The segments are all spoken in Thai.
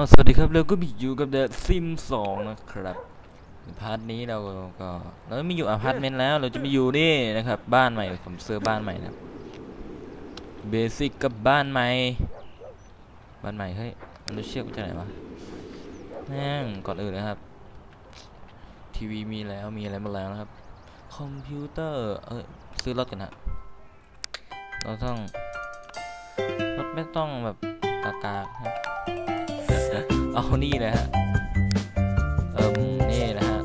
อ๋อสวัสดีครับเราก็มีอยู่กับ The Sim 2นะครับพาร์ทนี้เราก็เราไม่อยู่อพาร์ตเมนต์แล้ว เราจะมาอยู่นี่นะครับ บ้านใหม่ผมซื้อบ้านใหม่นะเบสิกกับบ้านใหม่บ้านใหม่เฮ้ยมันเชือกจากไหนวะแม่งก่อนอื่นนะครับ ทีวีมีแล้วมีอะไรมาแล้วนะครับ คอมพิวเตอร์เออซื้อรถกันฮะเราต้องรถไม่ต้องแบบกากาครับ เอานี่เลยฮะเอิมนี่นะฮะ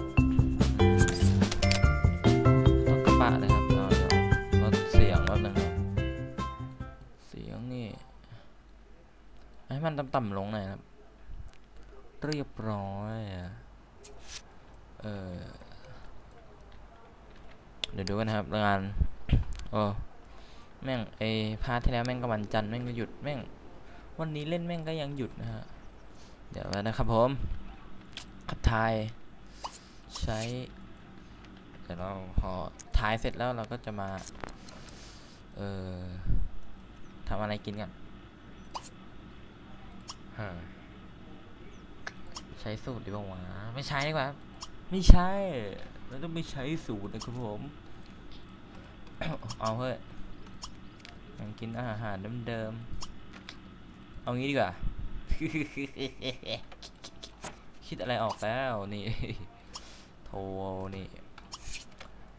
ต้องกระบะเลยครับเอาเดี๋ยวลดเสียงแป๊บนึงครับเสียงนี่ให้มันต่ำๆลงหน่อยครับ เรียบร้อยเออเดี๋ยวดูกันนะครับงานโอ้แม่งไอพาร์ทที่แล้วแม่งก็วันจันทร์แม่งก็หยุดแม่งวันนี้เล่นแม่งก็ยังหยุดนะฮะ เดี๋ยวนะครับผมขับทายใช้ เดี๋ยวเราพอทายเสร็จแล้วเราก็จะมา เอ่อทำอะไรกินกันใช้สูตรดีกว่าวะไม่ใช้ดีกว่า ไม่ใช่เราต้องไม่ใช้สูตรนะครับผม เอาเฮ้ยกินอาหารเดิมๆเอางี้ดีกว่า คิดอะไรออกแล้วนี่โทนี่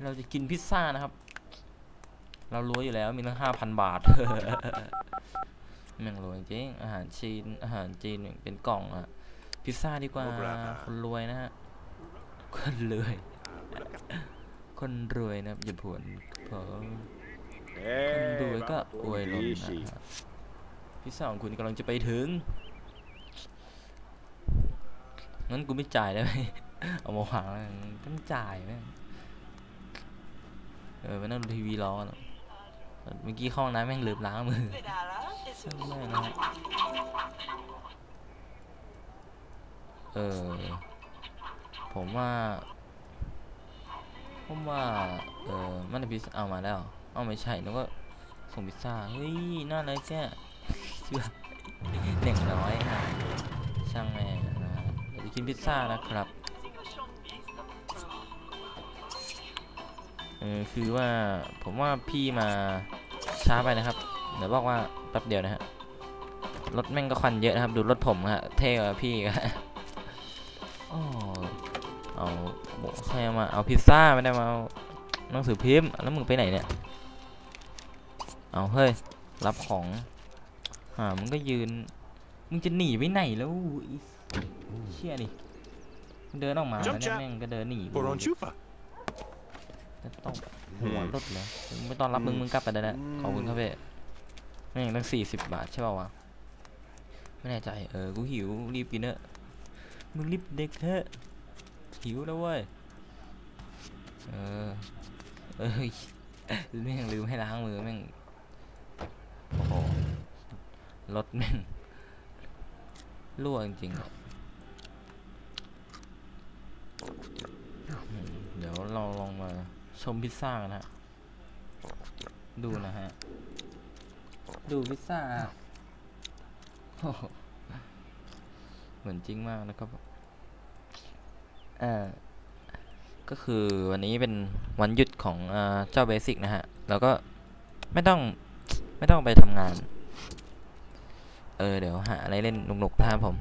เราจะกินพิซซ่านะครับ เรารู้อยู่แล้วมีตั้งห้าพันบาทแม่งรวยจริงอาหารจีนอาหารจีนเป็นกล่องอะพิซซ่าดีกว่าคนรวยนะฮะคนรวยคนรวยนะครับอย่าผวนเพราะคนรวยก็อวยล้นนะฮะพิซซ่าของคุณกำลังจะไปถึง งั้นกูไม่จ่ายได้ไหมเอามาวางแล้วกันต้องจ่ายแม่งเออไปนั่งดูทีวีรอกันเมื่อกี้ข้าห้องน้ำแม่งลืมล้างมือช่างแม่นะเออ ผมว่า ผมว่า เออมันพิซเอามาแล้ว เอาไม่ใช่แล้วก็ส่งพิซซ่า เฮ้ย น่าเลยแค่เชื่อหนึ่งร้อยฮะ กินพิซซ่านะครับ เออคือว่าผมว่าพี่มาช้าไปนะครับ เดี๋ยวบอกว่าแป๊บเดียวนะฮะ รถแม่งก็ควันเยอะนะครับ ดูรถผมฮะ เท่กว่าพี่ก็อ๋อเอาบอกใครมา เอาพิซซ่าไม่ได้มาเอาหนังสือพิมพ์ แล้วมึงไปไหนเนี่ย เอาเฮ้ย รับของอ่ามึงก็ยืน มึงจะหนีไปไหนแล้วอี เชี่ยดิเดินออกมาแล้วเนี่ยแม่งก็เดินหนีกู Por on chufa. จะตบหัวรถเหรอมึงไม่ตอนรับมึงมึงกลับไปได้แล้วขอบคุณครับเพ่แม่งตั้งสี่สิบบาทใช่ป่าวะไม่แน่ใจเออกูหิวรีบกินเถอะมึงรีบเด็กเถอะหิวแล้วเว้ยเออเอ้ยแม่งลืมให้ล้างมือแม่งโอ้โหรถแม่งรั่วจริงๆอะอืม เดี๋ยวเราลองมาชมพิซซ่ากันนะฮะ ดูนะฮะ ดูพิซซ่าเหมือนจริงมากนะครับเอ่อก็คือวันนี้เป็นวันหยุดของเออเจ้าเบสิกนะฮะ แล้วก็ไม่ต้องไม่ต้องไปทำงาน เออ เดี๋ยวหาอะไรเล่นหนุกๆนะครับผม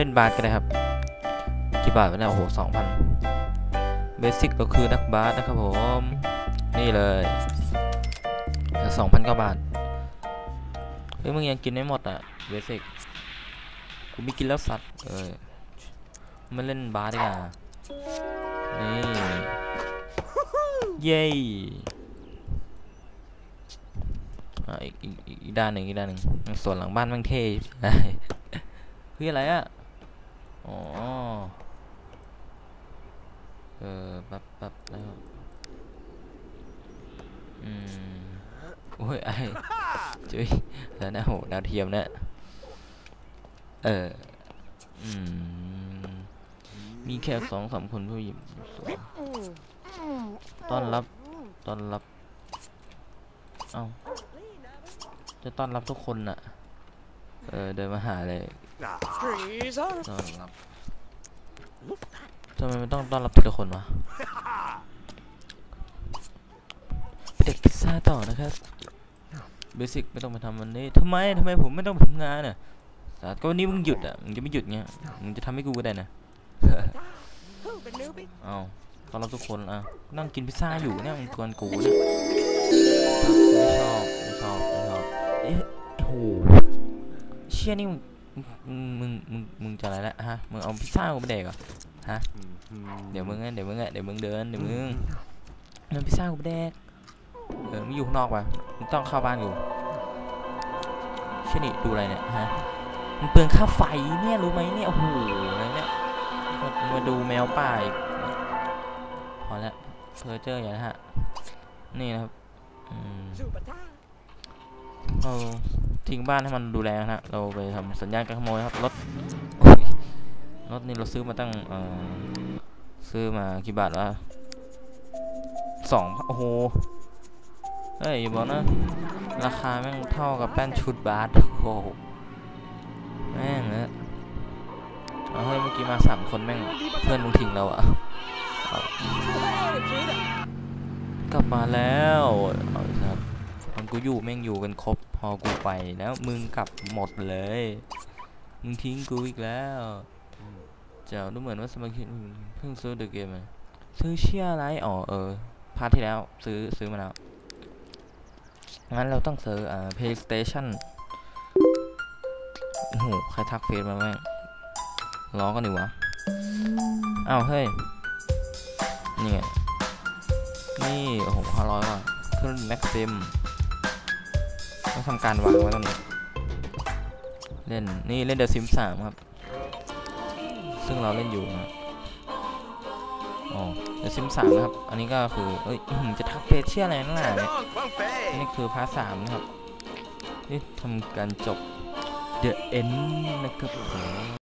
เล่นบาสก็ได้ครับ กี่บาทวะเนี่ยโอ้โหสองพันเบสิกก็คือนักบาสนะครับผม นี่เลยสองพันกว่าบาท เฮ้ยมึงยังกินไม่หมดอะเบสิกกูไม่กินแล้วสัตว์เออมาเล่นบาสดีกว่านี่ เย้อะอีกอีกอีกด้านหนึ่งอีกด้านหนึ่งส่วนหลังบ้านแมันเท่เฮ้ยอะไรอะ อ๋อ เออแป๊บแป๊บแล้วอืม โอ้ยไอ้จุ้ยแล้วนะโหดาวเทียมเนี่ยเออ อืม มีแค่สองสามคนผู้หญิงต้อนรับ ต้อนรับ เอ้าจะต้อนรับทุกคนน่ะ เออ เดินมาหาเลย ต้อนรับทำไมมันต้องต้อนรับทีละคนวะเด็กพิซซ่าต่อนะครับเบสิกไม่ต้องมาทำวันนี้ทำไมทำไมผมไม่ต้องไปทำงานน่ะก็วันนี้มึงหยุดอะมึงจะไม่หยุดเงี้ยมึงจะทำให้กูก็ได้นะเอาตอนรับทุกคนอะนั่งกินพิซซ่าอยู่เนี่ยมึงกวนกูเนี่ยไม่ชอบไม่ชอบไม่ชอบเอ๊ะโอ้โหเชี่ยนี่มึง มึงมึงมึงจะอะไรละฮะมึงเอาพิซซ่ากูไปเด็กเหรอฮะเดี๋ยวมึงเดี๋ยวมึงเดี๋ยวมึงเดินเดี๋ยวมึงเดินพิซซ่ากูไปเด็กเออมึงอยู่ข้างนอกปะมึงต้องเข้าบ้านอยู่เช่นี่ดูอะไรเนี่ยฮะมันเปลืองค่าไฟเนี่ยรู้ไหมเนี่ยโอ้โหอะไรเนี่ยมาดูแมวป่าอีกพอแล้วเพอเจออย่างนะฮะนี่นะครับอืม เราทิ้งบ้านให้มันดูแลนะฮะ เราไปทำสัญญาณการขโมยครับ รถ รถนี่เราซื้อมาตั้งเออซื้อมากี่บาทวะสองโอ้โห เฮ้ยอย่าบอกนะ ราคาแม่งเท่ากับแป้นชุดบาทโอ้โห แม่งเนอะเฮ้ยเมื่อกี้มาสามคนแม่งเพื่อนมึงทิ้งเราอะกลับมาแล้ว เอาครับ กูอยู่แม่งอยู่กันครบ พอกูไปแล้วมึงกลับหมดเลย มึงทิ้งกูอีกแล้วเจ้าดูเหมือนว่าสมาชิกเพิ่งซื้อเดอะเกมมาซื้อเชียอะไรอ๋อเออพาร์ทที่แล้วซื้อซื้อมาแล้วงั้นเราต้องซื้ออ่า PlayStation โอ้โหใครทักเฟซมาแม่งล้อกันดิวะอ้าวเฮ้ยนี่ไงนี่โอ้โหห้าร้อยว่ะขึ้นแม็กซิม ต้องทำการวางไว้ตรงนี้เล่นนี่เล่นเดอะซิมสามครับ ซึ่งเราเล่นอยู่นะอ๋อเดอะซิมสามนะครับ อันนี้ก็คือเอ้ยจะทักเฟซเชื่ออะไรนั่นแหละเนี่ย on, Bumpy! นี่คือพาร์ทสามนะครับนี่ทำการจบ The End นะครับผม